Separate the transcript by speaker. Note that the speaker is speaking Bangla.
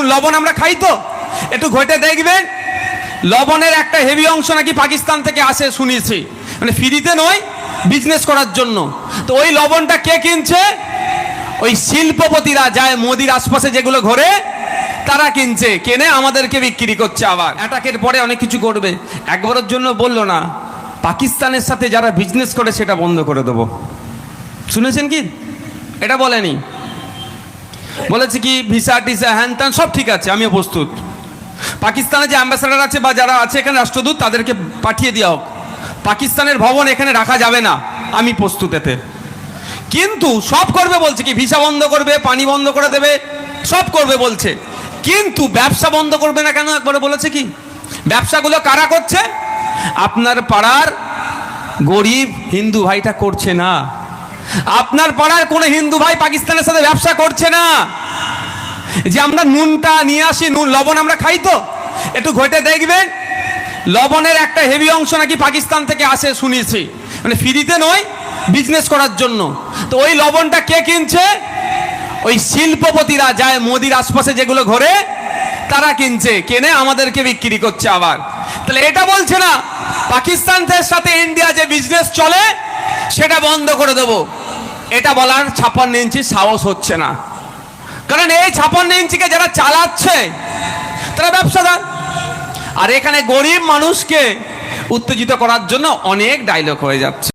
Speaker 1: লবণ আমরা খাই তো? একটু ঘটে দেখবেন, লবণের একটা হেভি অংশ নাকি পাকিস্তান থেকে আসে শুনেছি। মানে ফ্রিতে নয় বিজনেস করার জন্য। তো ওই লবণটা কে কিনছে? ওই শিল্পপতিরা যায় মোদির আশপাশে যেগুলো ঘোরে, তারা কিনছে। কেনে, আমাদেরকে বিক্রি করছে আবার। অ্যাটাকের পরে অনেক কিছু করবে। একবারের জন্য বলল না। পাকিস্তানের সাথে যারা বিজনেস করে, সেটা বন্ধ করে দেবো। শুনেছেন কি? এটা বলেনি। বলেছে কি ভিসা টিসা হ্যান ত্যান সব ঠিক আছে, আমিও প্রস্তুত। পাকিস্তানে যে অ্যাম্বাসাডার আছে বা যারা আছে এখানে রাষ্ট্রদূত, তাদেরকে পাঠিয়ে দেওয়া হোক। পাকিস্তানের ভবন এখানে রাখা যাবে না, আমি প্রস্তুত এতে। কিন্তু সব করবে বলছে কি ভিসা বন্ধ করবে, পানি বন্ধ করে দেবে, সব করবে বলছে। কিন্তু ব্যবসা বন্ধ করবে না কেন? একবারে বলেছে কি, ব্যবসাগুলো কারা করছে? আপনার পাড়ার গরিব হিন্দু ভাইটা করছে না। আপনার পাড়ার কোনো হিন্দু ভাই পাকিস্তানের সাথে ব্যবসা করছে না? যে আমরা নুনটা নিয়ে আসি, নুন, লবণ আমরা খাই তো? একটু ঘটে দেখবেন, লবণের একটা হেভি অংশ নাকি পাকিস্তান থেকে আসে শুনেছি। মানে ফ্রিতে নয় বিজনেস করার জন্য। তো ওই লবণটা কে কিনছে? ওই শিল্পপতিরা যায় মোদির আশপাশে যেগুলো ঘোরে, তারা কিনছে, কেনে আমাদেরকে বিক্রি করছে আবার। তাহলে এটা বলছে না পাকিস্তানের সাথে ইন্ডিয়া যে বিজনেস চলে সেটা বন্ধ করে দেব। এটা বলার ছাপ্পান্ন ইঞ্চি সাহস হচ্ছে না। কারণ এই ছাপান্ন ইঞ্চিকে যারা চালাচ্ছে, তারা ব্যবসাদার। আর এখানে গরিব মানুষকে উত্তেজিত করার জন্য অনেক ডায়লগ হয়ে যাচ্ছে।